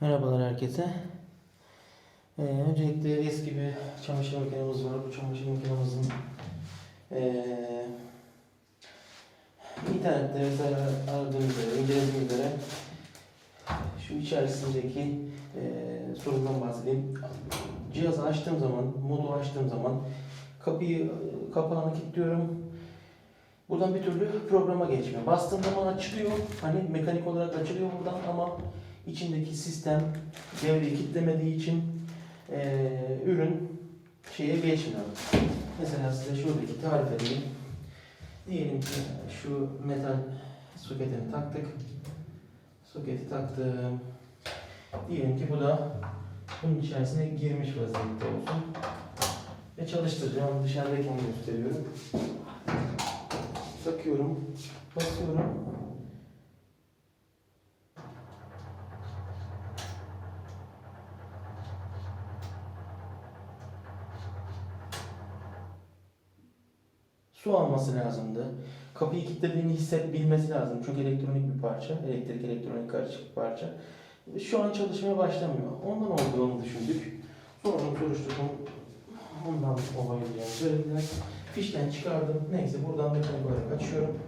Merhabalar herkese. Ee, öncelikle eski bir çamaşır makinemiz var. Bu çamaşır makinemizin ee, internette vesaire aradığım üzere, incelediğim üzere şu içerisindeki ee, sorundan bahsedeyim. Cihazı açtığım zaman, modu açtığım zaman kapıyı kapağını kilitliyorum. Buradan bir türlü programa geçmiyor. Bastığım zaman açılıyor. Hani mekanik olarak açılıyor buradan ama içindeki sistem devreyi kilitlemediği için eee, ürün şeye geçmiyor. Mesela size şuradaki tarif edeyim. Diyelim ki şu metal soketini taktık. Soketi taktım. Diyelim ki bu da bunun içerisine girmiş vaziyette olsun. Ve çalıştıracağım. Dışarıdayken gösteriyorum. Takıyorum. Basıyorum. Su alması lazımdı. Kapıyı kilitlediğini hissetbilmesi lazım. Çünkü elektronik bir parça. Elektrik elektronik karışık bir parça. Şu an çalışmaya başlamıyor. Ondan olduğunu düşündük. Sordum, soruşturdum. Ondan olay olacağını söylediler. Fişten çıkardım. Neyse buradan mekanik olarak açıyorum.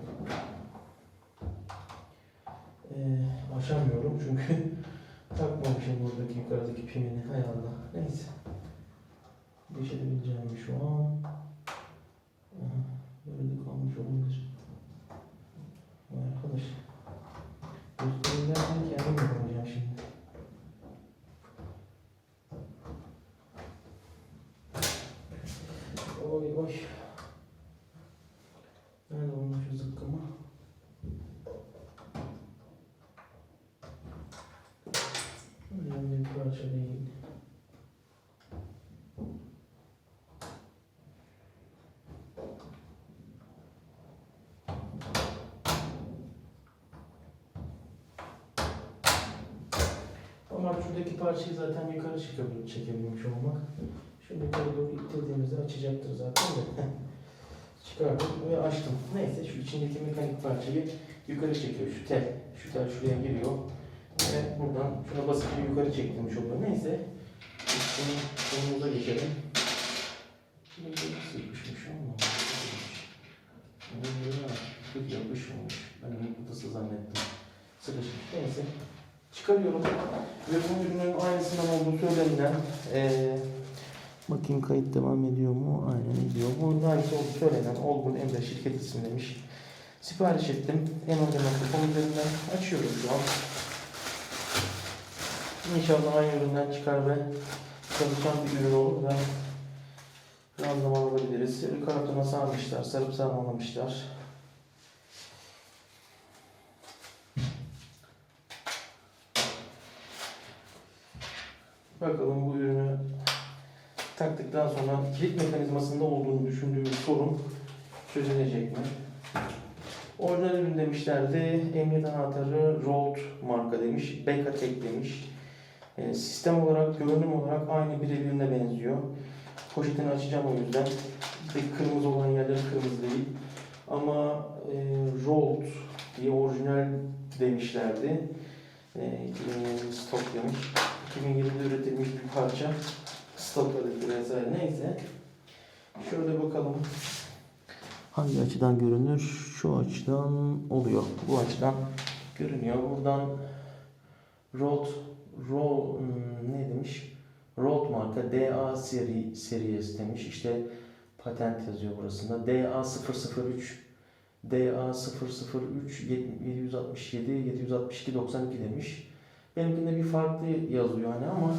Ee, açamıyorum çünkü takmamışım buradaki yukarıdaki pimini. Hay Allah. Neyse. Geçebileceğim şu an. Aha, Böyle kalmış olabilir. Vay arkadaş. Gösterirlerken kendim yapamayacağım şimdi. Oy oy. Nerede onun şu zıkkımı? Önemli bir parça değil. Ama şuradaki parçayı zaten yukarı çıkabilip çekebilmiş olmak. Yukarı doğru ittirdiğimizde açacaktır zaten de. Çıkardım ve açtım. Neyse şu içindeki mekanik parçayı yukarı çekiyor. Şu tel. Şu tel şuraya giriyor. Ve buradan şuna basınca yukarı çektirmiş oluyor. Neyse. Şimdi konumuza geçelim. Şimdi nasıl yapışmış ama. Çok yapışmamış. Ben mutlusu zannettim. Sıkışmış. Neyse. Çıkarıyorum. Ve bu ürünün aynısından olduğu söylenilen eee Bakayım kayıt devam ediyor mu? Aynen ediyor. Bunun aynısı olduğu söylenen Olgun Emre şirket isimlemiş. Sipariş ettim. Emre.com üzerinden açıyorum şu an. İnşallah aynı üründen çıkar ve çalışan bir ürün olur ve randıman alabiliriz. Kartona sarmışlar, sarıp sarmalamışlar. Bakalım bu ürünü taktıktan sonra kilit mekanizmasında olduğunu düşündüğümüz sorun çözülecek mi? Orijinal ürün demişlerdi. Emniyet anahtarı Rolt marka demiş. Bekatek demiş. E, sistem olarak, görünüm olarak aynı birebirine benziyor. Poşetini açacağım o yüzden. Tek kırmızı olan yerleri kırmızı değil. Ama e, Rolt diye orijinal demişlerdi. E, 2020 stok demiş. 2020'de üretilmiş bir parça stokları vesaire neyse. Şöyle bakalım. Hangi açıdan görünür? Şu açıdan oluyor. Bu açıdan görünüyor. Buradan Rode, Ro, hmm, ne demiş? Rode marka DA seri series demiş. İşte patent yazıyor burasında. DA 003 DA 003 767 762 92 demiş. Benimkinde bir farklı yazıyor hani ama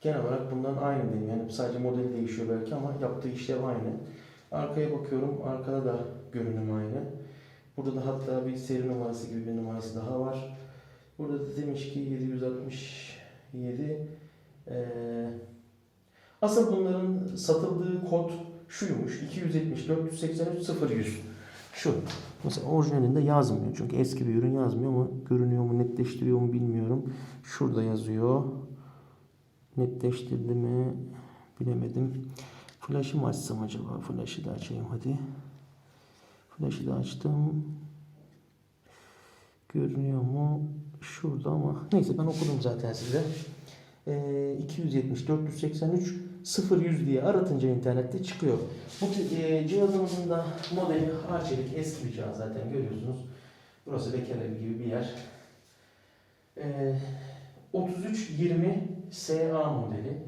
Genel olarak bundan aynı diyeyim. Yani sadece modeli değişiyor belki ama yaptığı işlev aynı. Arkaya bakıyorum. Arkada da görünüm aynı. Burada da hatta bir seri numarası gibi bir numarası daha var. Burada da demiş ki 767 ee, asıl bunların satıldığı kod şuymuş. 270 483 0100 şu. Mesela orijinalinde yazmıyor. Çünkü eski bir ürün yazmıyor ama görünüyor mu netleştiriyor mu bilmiyorum. Şurada yazıyor. Netleştirdi mi bilemedim. Flash'ı mı açsam acaba? Flash'ı da açayım hadi. Flash'ı da açtım. Görünüyor mu? şurada ama neyse ben okudum zaten size. Ee, 270 483 0100 diye aratınca internette çıkıyor. Bu e, cihazımızın da modeli Arçelik eski bir cihaz zaten görüyorsunuz. Burası bekar evi gibi bir yer. Ee, 3320 SA modeli.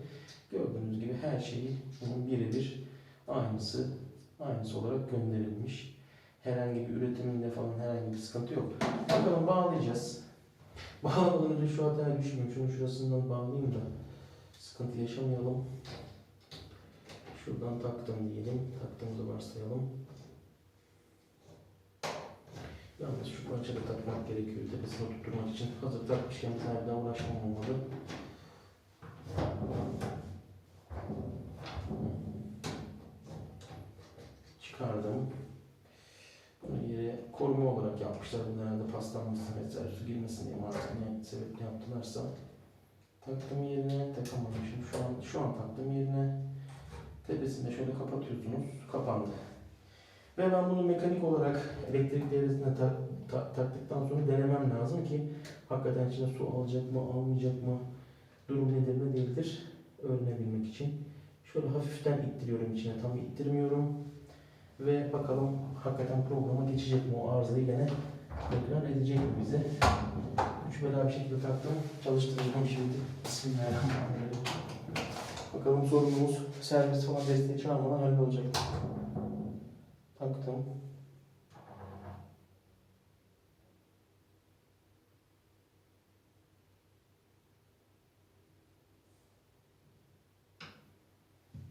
Gördüğünüz gibi her şeyi bunun birebir aynısı aynısı olarak gönderilmiş. Herhangi bir üretiminde falan herhangi bir sıkıntı yok. Bakalım bağlayacağız. Bağlamadan önce şu hataya düşmeyeyim. Şunu şurasından bağlayayım da sıkıntı yaşamayalım. Şuradan taktım diyelim. Taktığımızı varsayalım. Yalnız şu parçada takmak gerekiyor tepesine tutturmak için. Hazır takmışken bir tane daha uğraşmam olmadı. Çıkardım. Bunu yere koruma olarak yapmışlar. Bunlar herhalde paslanmasın vesaire su girmesin diye artık ne sebeple yaptılarsa. Taktım yerine takamamışım. Şu an, şu an taktım yerine. Tepesini de şöyle kapatıyorsunuz. Kapandı. Ve ben bunu mekanik olarak elektrik devresine tak, ta- taktıktan sonra denemem lazım ki hakikaten içine su alacak mı, almayacak mı, durum nedir ne değildir öğrenebilmek için. Şöyle hafiften ittiriyorum içine, tam ittirmiyorum. Ve bakalım hakikaten programa geçecek mi o arızayı gene tekrar edecek mi bize. Üç bela bir şekilde taktım, çalıştıracağım şimdi. Bismillahirrahmanirrahim. Bakalım sorunumuz servis falan desteği çağırmadan hallolacak. Taktım.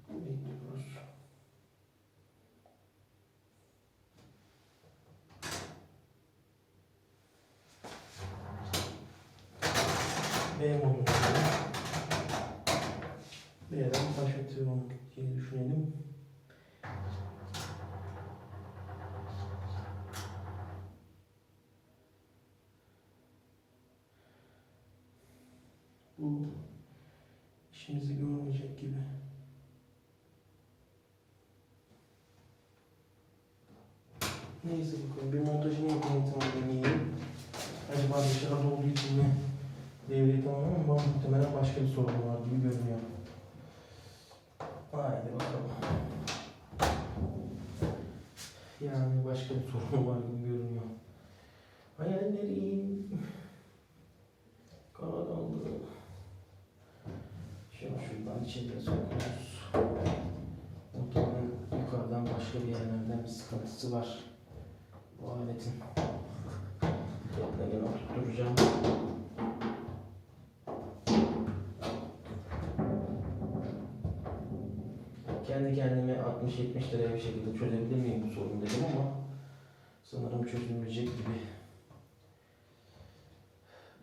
Bekliyoruz. B modunu B'den başlatıyorum diye düşünelim. Bu işimizi görmeyecek gibi. Neyse bakalım bir montajını yapmayı tamamlayayım. Acaba dışarıda olduğu için mi devreyi tamamladım ama muhtemelen başka bir sorun var gibi görünüyor. Haydi bakalım. Yani başka bir sorun var gibi görünüyor. Hayallerim kara kaldı. Şunu şuradan içeriye sokuyoruz. Muhtemelen yukarıdan başka bir yerlerden bir sıkıntısı var. Bu aletin. Yerine gene oturtturacağım. Kendi kendime 60-70 liraya bir şekilde çözebilir miyim bu sorunu dedim ama sanırım çözülmeyecek gibi.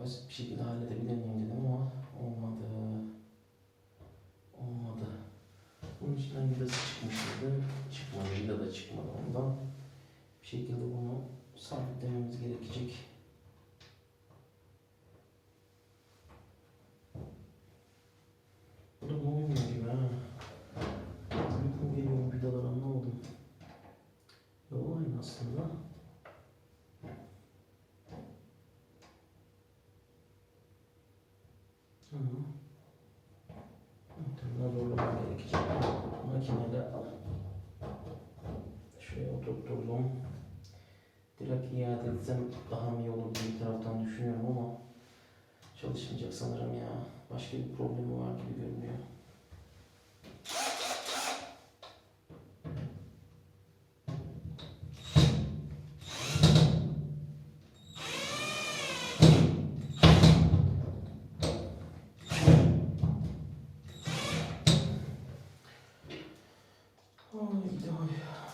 Basit bir şekilde halledebilir miyim dedim ama olmadı. Olmadı. Bunun içinden vidası çıkmıştı. Çıkmadı. Vida da çıkmadı ondan. Şekilde bunu sabitlememiz gerekecek. Bu da olmuyor gibi ha. Uykum geliyor vidalar anlamadım. Yol aynı aslında. Hı. Muhtemelen zorlamam gerekecek. Makineyle şuraya oturtturdum. İade etsem daha mı iyi olur diye bir taraftan düşünüyorum ama çalışmayacak sanırım ya. Başka bir problemi var gibi görünüyor. Haydi hay.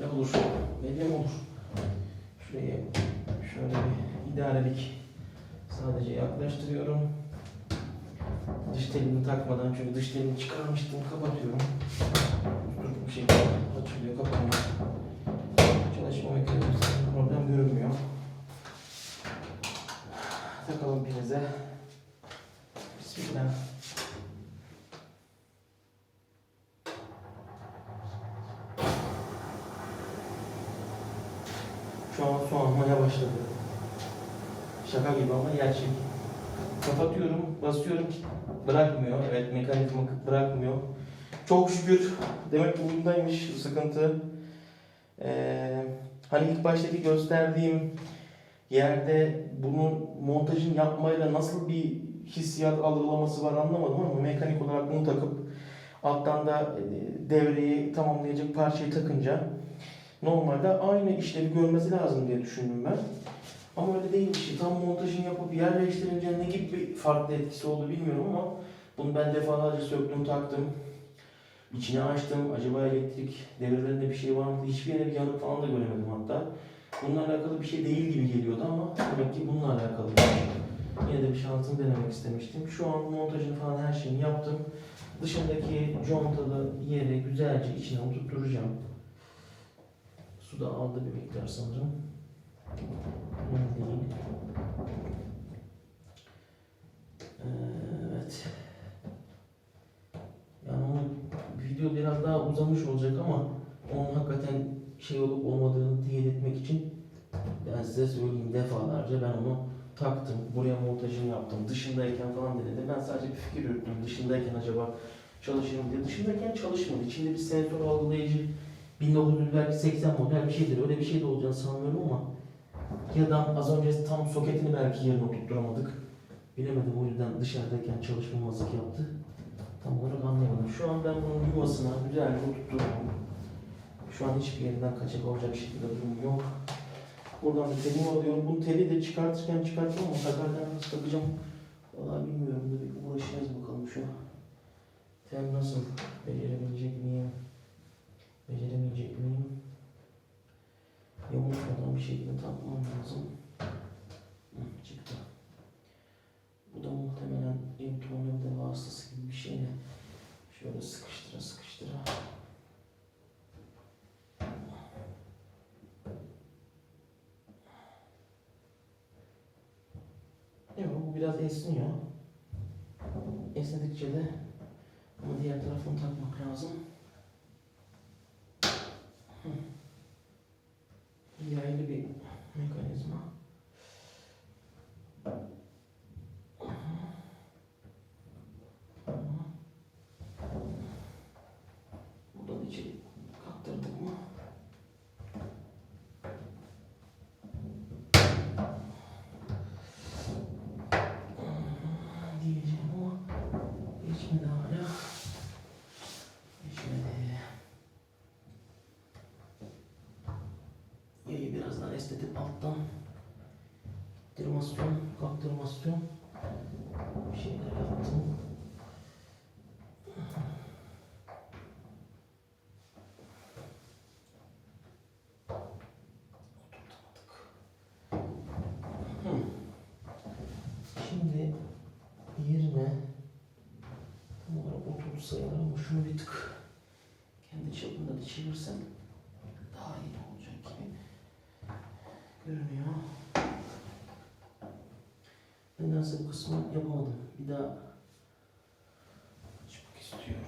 De olur. Mi olur? Şuraya şöyle bir idarelik sadece yaklaştırıyorum. Dış telini takmadan çünkü dış telini çıkarmıştım kapatıyorum. Dur bir şekilde açılıyor kapanıyor. Çalışma mekanizmasında problem görünmüyor. Takalım prize. Bismillah. Şu an su almaya başladı. Şaka gibi ama gerçek. Kapatıyorum, basıyorum bırakmıyor. Evet mekanizma bırakmıyor. Çok şükür demek ki bundaymış sıkıntı. Ee, hani ilk baştaki gösterdiğim yerde bunun montajını yapmayla nasıl bir hissiyat algılaması var anlamadım ama mekanik olarak bunu takıp alttan da e, devreyi tamamlayacak parçayı takınca normalde aynı işlevi görmesi lazım diye düşündüm ben. Ama öyle değilmiş. Tam montajını yapıp yerleştirince ne gibi bir farklı etkisi oldu bilmiyorum ama bunu ben defalarca söktüm taktım. İçine açtım. Acaba elektrik devrelerinde bir şey var mı? Hiçbir yere bir yanık falan da göremedim hatta. Bununla alakalı bir şey değil gibi geliyordu ama demek ki bununla alakalı. Yine de bir şansını denemek istemiştim. Şu an montajını falan her şeyini yaptım. Dışındaki contalı yeri güzelce içine oturtturacağım. Su da aldı bir miktar sanırım. Ee, Evet. Yani video biraz daha uzamış olacak ama onun hakikaten şey olup olmadığını teyit etmek için ben size söyleyeyim defalarca ben onu taktım. Buraya montajını yaptım. Dışındayken falan denedim. Ben sadece bir fikir yürüttüm. Dışındayken acaba çalışır mı diye. Dışındayken çalışmadı. İçinde bir sensör algılayıcı 1980 model bir şeydir. Öyle bir şey de olacağını sanmıyorum ama ya da az önce tam soketini belki yerine oturtturamadık. Bilemedim o yüzden dışarıdayken çalışmamazlık yaptı. Tam olarak anlayamadım. Şu an ben bunun yuvasına güzelce oturtturdum. Şu an hiçbir yerinden kaçak olacak şekilde durum yok. Buradan da telimi alıyorum. Bu teli de çıkartırken çıkartacağım ama takarken nasıl takacağım Vallahi bilmiyorum bir uğraşacağız bakalım şu an. Tel nasıl? Becerebilecek miyim? Beceremeyecek miyim? Yamulmadan bir şekilde takmam lazım. Hı, çıktı. Bu da muhtemelen elektronik vasıtası gibi bir şeyle şöyle sıkıştıra sıkıştıra. Yok bu biraz esniyor. Esnedikçe de ama diğer tarafını takmak lazım. Esnetip alttan dirmasyon, kaktırmasyon bir şeyler yaptım. Hı. Şimdi yerine tam olarak oturdu sayılır ama şunu bir tık kendi çapında da çevirsem daha iyi olacak gibi görünüyor. Nedense bu kısmı yapamadım. Bir daha açmak istiyorum.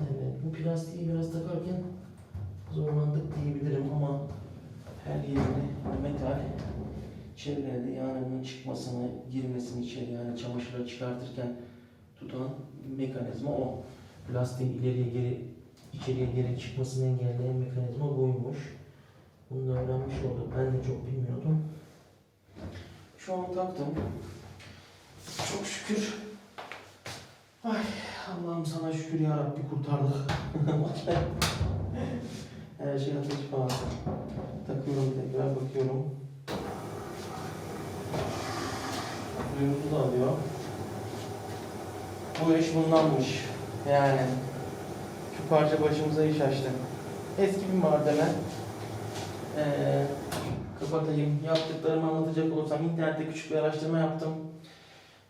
Evet, bu plastiği biraz takarken zorlandık diyebilirim ama her yerinde metal çevrede yani bunun çıkmasını, girmesini içeri yani çamaşırı çıkartırken tutan mekanizma o. Plastiğin ileriye geri, içeriye geri çıkmasını engelleyen mekanizma buymuş. Bunu da öğrenmiş olduk. Ben de çok bilmiyordum. Şu an taktım. Çok şükür. Ay Allah'ım sana şükür ya Rabbi kurtardık. Her şey ateş pahası. Takıyorum tekrar bakıyorum. Suyumuzu da alıyor. Bu iş bundanmış. Yani şu parça başımıza iş açtı. Eski bir malzeme. Ee, kapatayım. Yaptıklarımı anlatacak olursam internette küçük bir araştırma yaptım.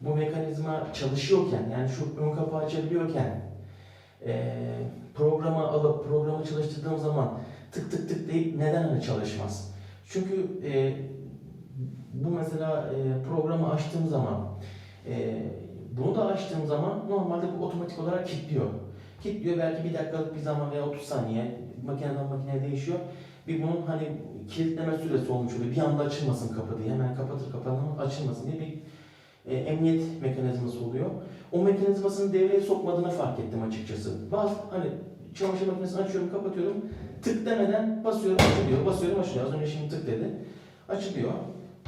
Bu mekanizma çalışıyorken yani şu ön kapağı açabiliyorken ee, programı alıp programı çalıştırdığım zaman tık tık tık deyip neden hani çalışmaz? Çünkü e, bu mesela e, programı açtığım zaman e, bunu da açtığım zaman normalde bu otomatik olarak kilitliyor. Kilitliyor belki bir dakikalık bir zaman veya 30 saniye makineden makineye değişiyor. Bir bunun hani kilitleme süresi olmuş oluyor. Bir anda açılmasın kapı diye hemen kapatır kapanır açılmasın diye bir e, emniyet mekanizması oluyor. O mekanizmasını devreye sokmadığını fark ettim açıkçası. Bazı hani çamaşır makinesini açıyorum kapatıyorum tık demeden basıyorum açılıyor basıyorum açılıyor. Az önce şimdi tık dedi. Açılıyor.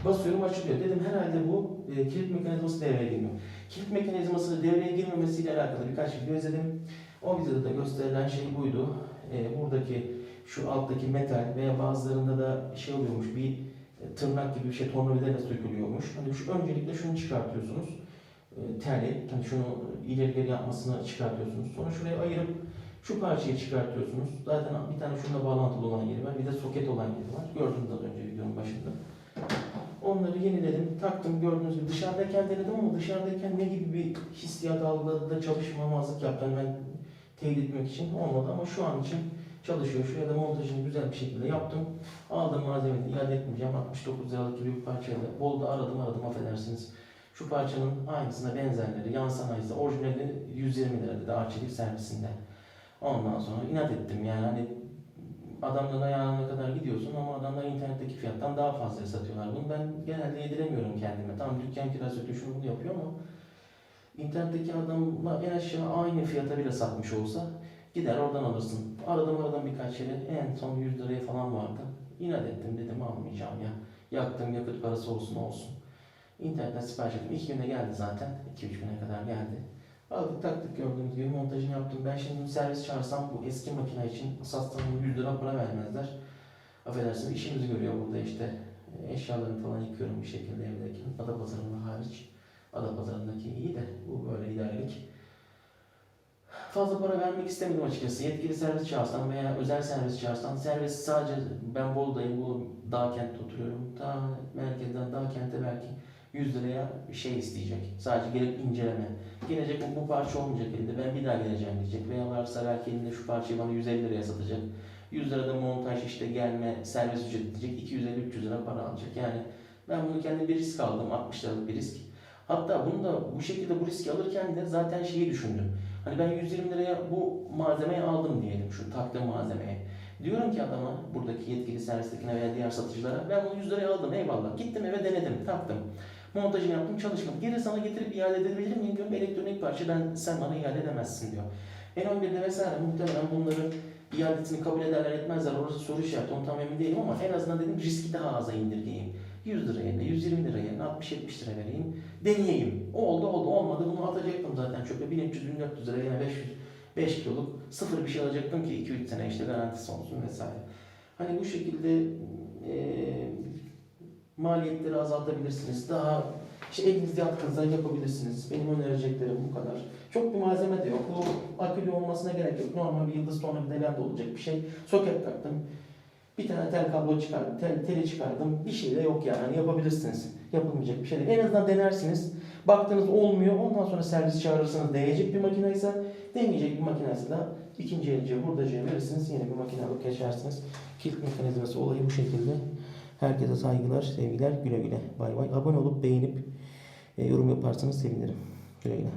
Basıyorum açılıyor. Dedim herhalde bu e, kilit mekanizması devreye girmiyor. Kilit mekanizması devreye girmemesiyle alakalı birkaç video izledim. O videoda da gösterilen şey buydu. E, buradaki şu alttaki metal veya bazılarında da şey oluyormuş bir e, tırnak gibi bir şey tornavidayla sökülüyormuş. Hani şu öncelikle şunu çıkartıyorsunuz. E, terli, hani şunu ileri geri yapmasını çıkartıyorsunuz. Sonra şuraya ayırıp şu parçayı çıkartıyorsunuz. Zaten bir tane şununla bağlantılı olan yeri var. Bir de soket olan yeri var. Gördünüz az önce videonun başında. Onları yeniledim, taktım gördüğünüz gibi. Dışarıdayken denedim ama dışarıdayken ne gibi bir hissiyat algıladı da çalışmamazlık yaptım ben teyit etmek için olmadı ama şu an için çalışıyor. Şuraya da montajını güzel bir şekilde yaptım. Aldım malzemeyi iade etmeyeceğim. 69 liralık bir parçaydı. Bolda aradım aradım affedersiniz. Şu parçanın aynısına benzerleri, yan sanayisi, orijinali 120 lira dedi Arçelik servisinde. Ondan sonra inat ettim yani hani adamların ayağına kadar gidiyorsun ama adamlar internetteki fiyattan daha fazla satıyorlar bunu. Ben genelde yediremiyorum kendime. Tamam dükkan kirası ödüyor şunu bunu yapıyor ama internetteki adamla en aşağı aynı fiyata bile satmış olsa gider oradan alırsın. Aradım aradım birkaç yere en son 100 liraya falan vardı. İnat ettim dedim almayacağım ya. Yaktım yakıt parası olsun olsun. İnternetten sipariş ettim. İki günde geldi zaten. 2-3 güne kadar geldi. Aldık taktık gördüğünüz gibi montajını yaptım. Ben şimdi servis çağırsam bu eski makine için satsan 100 lira para vermezler. Affedersiniz işimizi görüyor burada işte. Eşyalarını falan yıkıyorum bir şekilde evdeki. Adapazarı'nda hariç. Adapazarı'ndaki iyi de bu böyle idarelik. Fazla para vermek istemedim açıkçası. Yetkili servis çağırsam veya özel servis çağırsam servis sadece ben Bolu'dayım, Bolu Dağkent'te oturuyorum. Ta merkezden Dağkent'e belki 100 liraya bir şey isteyecek. Sadece gelip inceleme. Gelecek bu, bu parça olmayacak elinde. Ben bir daha geleceğim diyecek. Veya varsa belki elinde şu parçayı bana 150 liraya satacak. 100 lirada montaj işte gelme servis ücreti diyecek. 250-300 lira para alacak. Yani ben bunu kendim bir risk aldım. 60 liralık bir risk. Hatta bunu da bu şekilde bu riski alırken de zaten şeyi düşündüm. Hani ben 120 liraya bu malzemeyi aldım diyelim şu taktığım malzemeye. Diyorum ki adama buradaki yetkili servistekine veya diğer satıcılara ben bunu 100 liraya aldım eyvallah. Gittim eve denedim taktım. Montajını yaptım çalışmadı. Geri sana getirip iade edebilir miyim diyorum. Elektronik parça ben sen bana iade edemezsin diyor. N11'de vesaire muhtemelen bunların iadesini kabul ederler etmezler. Orası soru işareti onu tam emin değilim ama en azından dedim riski daha aza indirgeyim. 100 lira yerine 120 lira yerine 60-70 lira vereyim. Deneyeyim. Oldu oldu olmadı bunu atacaktım zaten çöpe. 1300-1400 lira yine 500 5 kiloluk sıfır bir şey alacaktım ki 2-3 sene işte garantisi olsun vesaire. Hani bu şekilde eee maliyetleri azaltabilirsiniz. Daha işte elinizde yatkınızda yapabilirsiniz. Benim önereceklerim bu kadar. Çok bir malzeme de yok. Bu akülü olmasına gerek yok. Normal bir yıldız tornavidayla da olacak bir şey. Soket taktım. Bir tane tel kablo çıkardım, tel, teli çıkardım. Bir şey de yok yani. Yapabilirsiniz. Yapılmayacak bir şey değil. En azından denersiniz. Baktınız olmuyor. Ondan sonra servis çağırırsınız. Değecek bir makine ise değmeyecek bir makine ise de ikinci elciye, hurdacıya verirsiniz. Yeni bir makine alıp geçersiniz. Kilit mekanizması olayı bu şekilde. Herkese saygılar, sevgiler, güle güle. Bay bay. Abone olup beğenip e, yorum yaparsanız sevinirim. Güle güle.